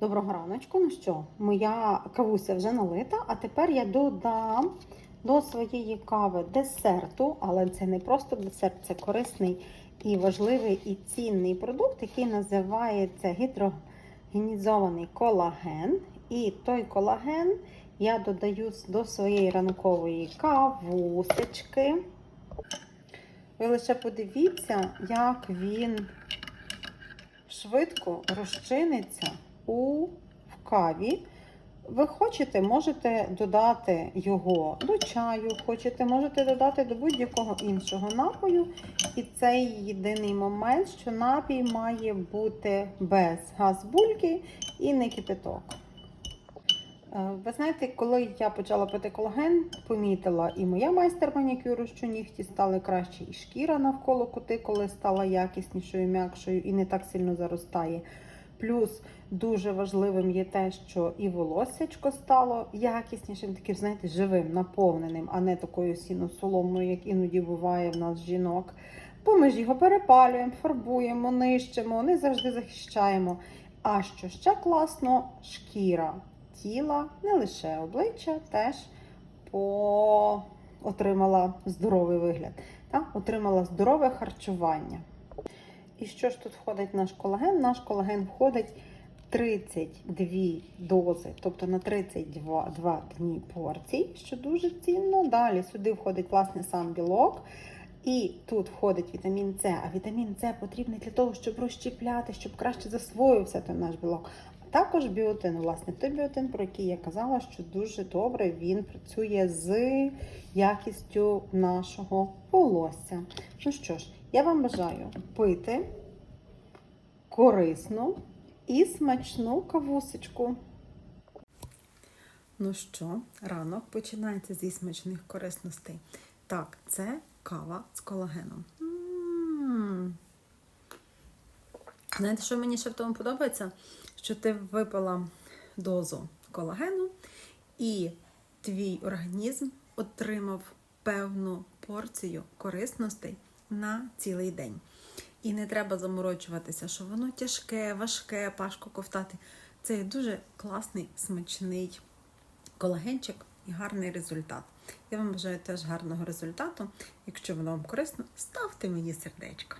Доброго раночку. Ну що, моя кавуся вже налита, а тепер я додам до своєї кави десерту, але це не просто десерт, це корисний і важливий і цінний продукт, який називається гідрогенізований колаген. І той колаген я додаю до своєї ранкової кавусечки. Ви лише подивіться, як він швидко розчиниться у в каві. Ви хочете, можете додати його до чаю, хочете, можете додати до будь-якого іншого напою. І цей єдиний момент, що напій має бути без газбульки і не кипяток. Е, Ви знаєте, коли я почала пити колаген, помітила і моя майстер манікюру, що нігті стали краще, і шкіра навколо кутикули стала якіснішою, м'якшою і не так сильно заростає. Плюс дуже важливим є те, що і волоссячко стало якіснішим, таким, знаєте, живим, наповненим, а не такою сіно-соломною, як іноді буває в нас жінок. Бо ми ж його перепалюємо, фарбуємо, нищимо, не завжди захищаємо. А що ще класно, шкіра тіла, не лише обличчя, теж по... отримала здоровий вигляд, та? отримала здорове харчування. І що ж тут входить в наш колаген? Наш колаген входить 32 дози, тобто на 32 дні порцій, що дуже цінно. Далі сюди входить власне сам білок. І тут входить вітамін С, а вітамін С потрібний для того, щоб розщепляти, щоб краще засвоївся той наш білок. А також біотин, власне, той біотин, про який я казала, що дуже добре він працює з якістю нашого волосся. Ну що ж, я вам бажаю пити корисну і смачну кавусечку. Ну що, ранок починається зі смачних корисностей. Так, це кава з колагеном. М. Знаєте, що мені ще в тому подобається? Що ти випила дозу колагену, і твій організм отримав певну порцію корисностей на цілий день. І не треба заморочуватися, що воно тяжке, важке, важко ковтати. Це дуже класний, смачний колагенчик і гарний результат. Я вам бажаю теж гарного результату. Якщо воно вам корисно, ставте мені сердечко.